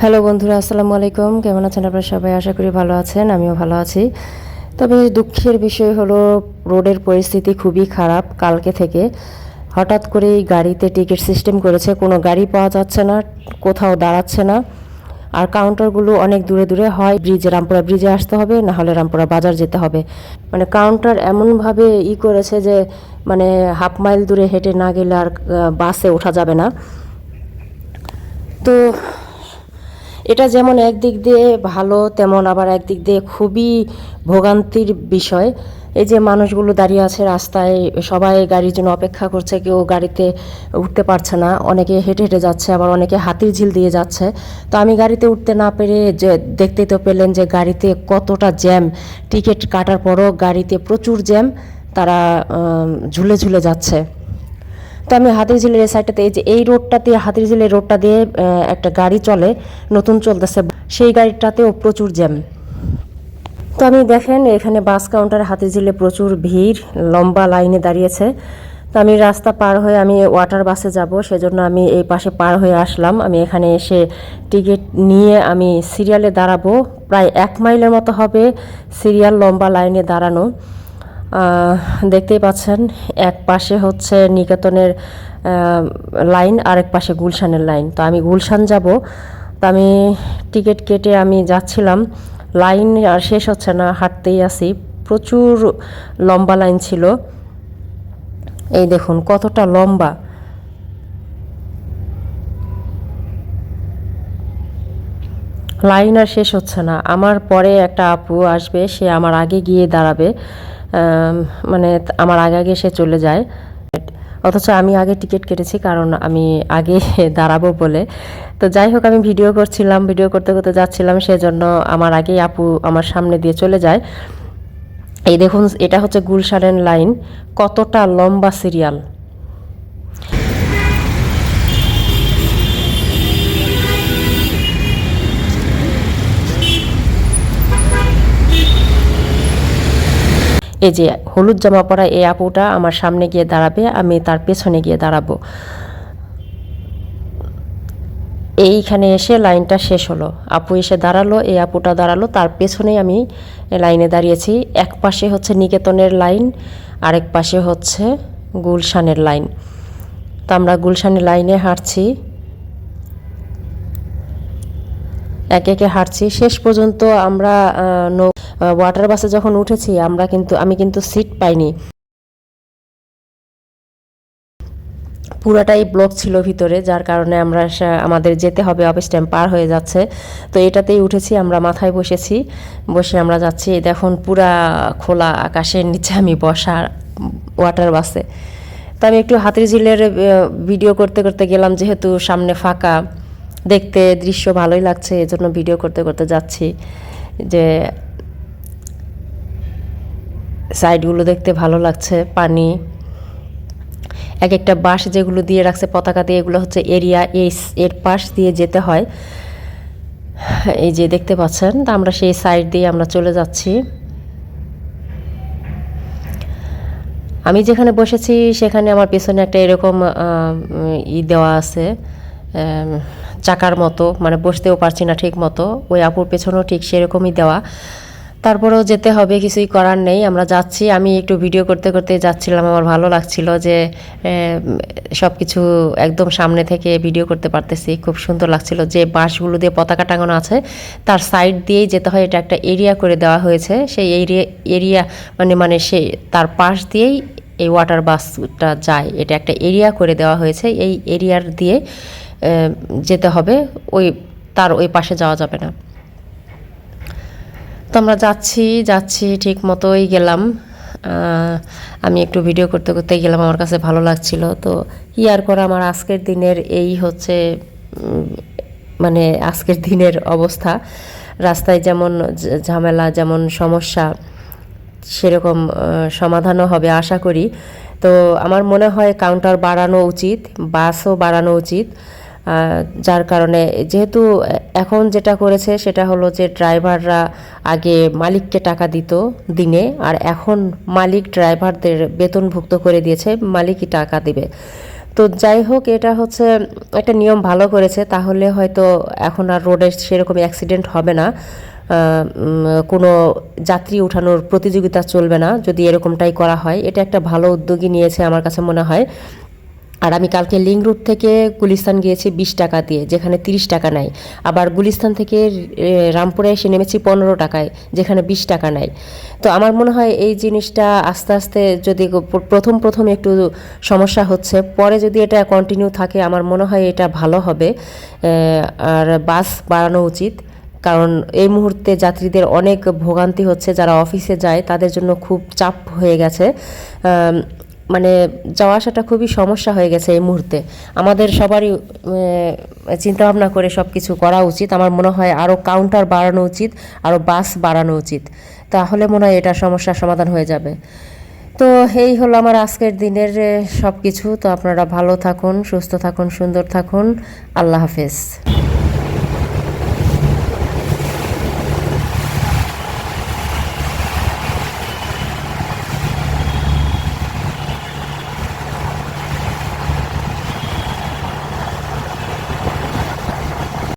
Hello বন্ধুরা, আসসালামু আলাইকুম। কেমন আছেন আপনারা সবাই? আশা করি ভালো আছেন, আমিও ভালো আছি। তবে দুঃখের বিষয় হলো, রোডের পরিস্থিতি খুবই খারাপ কালকে থেকে। হঠাৎ করেই গাড়িতে টিকিট সিস্টেম করেছে, কোনো গাড়ি পাওয়া যাচ্ছে না, কোথাও দাঁড়াচ্ছে না। আর কাউন্টারগুলো অনেক দূরে দূরে হয়, ব্রিজে, রামপুরা ব্রিজে আসতে হবে, না হলে রামপুরা বাজার যেতে হবে। মানে কাউন্টার এমনভাবে ই করেছে যে মানে হাফ মাইল দূরে হেঁটে না গেলে আর বাসে ওঠা যাবে না। তো এটা যেমন একদিক দিয়ে ভালো, তেমন আবার একদিক দিয়ে খুবই ভোগান্তির বিষয়। এই যে মানুষগুলো দাঁড়িয়ে আছে রাস্তায়, সবাই গাড়ির জন্য অপেক্ষা করছে, কেউ গাড়িতে উঠতে পারছে না, অনেকে হেঁটে হেঁটে যাচ্ছে, আবার অনেকে হাতির ঝিল দিয়ে যাচ্ছে। তো আমি গাড়িতে উঠতে না পেরে যে দেখতে তো পেলেন যে গাড়িতে কতটা জ্যাম। টিকিট কাটার পরও গাড়িতে প্রচুর জ্যাম, তারা ঝুলে ঝুলে যাচ্ছে। তো আমি হাতিরঝিলের এই সাইডটাতে এই যে এই রোডটা রোডটাতে হাতিরঝিলের রোডটা দিয়ে একটা গাড়ি চলে, নতুন চলতেছে। সেই গাড়িটাতেও প্রচুর জ্যাম। তো আমি দেখেন, এখানে বাস কাউন্টার হাতিরঝিলে প্রচুর ভিড়, লম্বা লাইনে দাঁড়িয়েছে। তো আমি রাস্তা পার হয়ে, আমি ওয়াটার বাসে যাব, সেজন্য আমি এই পাশে পার হয়ে আসলাম। আমি এখানে এসে টিকিট নিয়ে আমি সিরিয়ালে দাঁড়াবো। প্রায় এক মাইলের মতো হবে সিরিয়াল লম্বা লাইনে দাঁড়ানো। দেখতেই পাচ্ছেন, এক পাশে হচ্ছে নিকেতনের লাইন আর এক পাশে গুলশানের লাইন। তো আমি গুলশান যাব, তো আমি টিকিট কেটে আমি যাচ্ছিলাম। লাইন আর শেষ হচ্ছে না, হাঁটতেই আসি প্রচুর লম্বা লাইন ছিল। এই দেখুন, কতটা লম্বা। লাইন আর শেষ হচ্ছে না। আমার পরে একটা আপু আসবে, সে আমার আগে গিয়ে দাঁড়াবে। মানে আমার আগে আগে সে চলে যায়। অথচ আমি আগে টিকিট কেটেছি, কারণ আমি আগে দাঁড়াবো বলে। তো যাই হোক, আমি ভিডিও করছিলাম, ভিডিও করতে করতে যাচ্ছিলাম, সেজন্য আমার আগেই আপু আমার সামনে দিয়ে চলে যায়। এই দেখুন, এটা হচ্ছে গুলশানের লাইন, কতটা লম্বা সিরিয়াল। এই যে হলুদ জামা পরা এই আপুটা আমার সামনে গিয়ে দাঁড়াবে, আমি তার পেছনে গিয়ে দাঁড়াবো। এইখানে এসে লাইনটা শেষ হলো। আপু এসে দাঁড়াল, এই আপুটা দাঁড়াল, তার পেছনেই আমি লাইনে দাঁড়িয়েছি। এক পাশে হচ্ছে নিকেতনের লাইন, আরেক পাশে হচ্ছে গুলশানের লাইন। তো আমরা গুলশানের লাইনে হাঁটছি। একে একে হাঁটছি। শেষ পর্যন্ত আমরা ওয়াটার বাসে যখন উঠেছি, আমরা কিন্তু, আমি কিন্তু সিট পাইনি। পুরাটাই ব্লক ছিল ভিতরে, যার কারণে আমরা আমাদের যেতে হবে অফিস টাইম পার হয়ে যাচ্ছে। তো এটাতেই উঠেছি, আমরা মাথায় বসেছি, বসে আমরা যাচ্ছি, দেখুন পুরা খোলা আকাশের নিচে আমি বসা ওয়াটার বাসে তো আমি একটু হাতির ঝিলের ভিডিও করতে করতে গেলাম, যেহেতু সামনে ফাঁকা। দেখতে দৃশ্য ভালোই লাগছে, এজন্য ভিডিও করতে করতে যাচ্ছি, যে সাইডগুলো দেখতে ভালো লাগছে, পানি। এক একটা বাঁশ যেগুলো দিয়ে রাখছে পতাকা দিয়ে, এগুলো হচ্ছে এরিয়া এই এর পাশ দিয়ে যেতে হয়। এই যে দেখতে পাচ্ছেন, তা আমরা সেই সাইড দিয়ে আমরা চলে যাচ্ছি। আমি যেখানে বসেছি, সেখানে আমার পেছনে একটা এরকম ই দেওয়া আছে চাকার মতো মানে বসতেও পারছি না ঠিক মতো ওই আপুর পেছনেও ঠিক সেরকমই দেওয়া। তারপরেও যেতে হবে, কিছুই করার নেই। আমরা যাচ্ছি, আমি একটু ভিডিও করতে করতে যাচ্ছিলাম, আমার ভালো লাগছিল যে সব কিছু একদম সামনে থেকে ভিডিও করতে পারতেছি। খুব সুন্দর লাগছিল যে বাঁশগুলো দিয়ে পতাকা টাঙানো আছে, তার সাইড দিয়েই যেতে হয়, এটা একটা এরিয়া করে দেওয়া হয়েছে। সেই এরিয়া এরিয়া মানে মানে সে, তার পাশ দিয়েই এই ওয়াটার বাসটা যায়। এটা একটা এরিয়া করে দেওয়া হয়েছে, এই এরিয়ার দিয়ে যেতে হবে। ওই, তার ওই পাশে যাওয়া যাবে না। তো আমরা যাচ্ছি যাচ্ছি ঠিক মতোই গেলাম। আমি একটু ভিডিও করতে করতে গেলাম, আমার কাছে ভালো লাগছিল। তো কি আর করা, আমার আজকের দিনের এই হচ্ছে মানে আজকের দিনের অবস্থা। রাস্তায় যেমন ঝামেলা, যেমন সমস্যা, সেরকম সমাধানও হবে আশা করি। তো আমার মনে হয় কাউন্টার বাড়ানো উচিত বাসও বাড়ানো উচিত। যার কারণে যেহেতু এখন যেটা করেছে সেটা হলো যে ড্রাইভাররা আগে মালিককে টাকা দিত দিনে, আর এখন মালিক ড্রাইভারদের বেতনভুক্ত করে দিয়েছে, মালিকই টাকা দিবে। তো যাই হোক, এটা হচ্ছে একটা নিয়ম ভালো করেছে, তাহলে হয়তো এখন আর রোডে সেরকম অ্যাক্সিডেন্ট হবে না। কোনো যাত্রী উঠানোর প্রতিযোগিতা চলবে না, যদি এরকমটাই করা হয়। এটা একটা ভালো উদ্যোগই নিয়েছে আমার কাছে মনে হয়। আর আমি কালকে লিঙ্ক রুট থেকে গুলিস্তান গিয়েছি বিশ টাকা দিয়ে, যেখানে তিরিশ টাকা নেয় আবার গুলিস্তান থেকে রামপুরে এসে নেমেছি পনেরো টাকায়, যেখানে বিশ টাকা নেয় তো আমার মনে হয় এই জিনিসটা আস্তে আস্তে যদি প্রথম প্রথম একটু সমস্যা হচ্ছে, পরে যদি এটা কন্টিনিউ থাকে, আমার মনে হয় এটা ভালো হবে। আর বাস বাড়ানো উচিত, কারণ এই মুহূর্তে যাত্রীদের অনেক ভোগান্তি হচ্ছে, যারা অফিসে যায়, তাদের জন্য খুব চাপ হয়ে গেছে। মানে যাওয়া আসাটা খুবই সমস্যা হয়ে গেছে এই মুহূর্তে। আমাদের সবারই চিন্তা ভাবনা করে সব কিছু করা উচিত। আমার মনে হয় আরও কাউন্টার বাড়ানো উচিত আরও বাস বাড়ানো উচিত। তাহলে মনে হয় এটা সমস্যার সমাধান হয়ে যাবে। তো এই হলো আমার আজকের দিনের সব কিছু তো আপনারা ভালো থাকুন, সুস্থ থাকুন, সুন্দর থাকুন। আল্লাহ হাফেজ।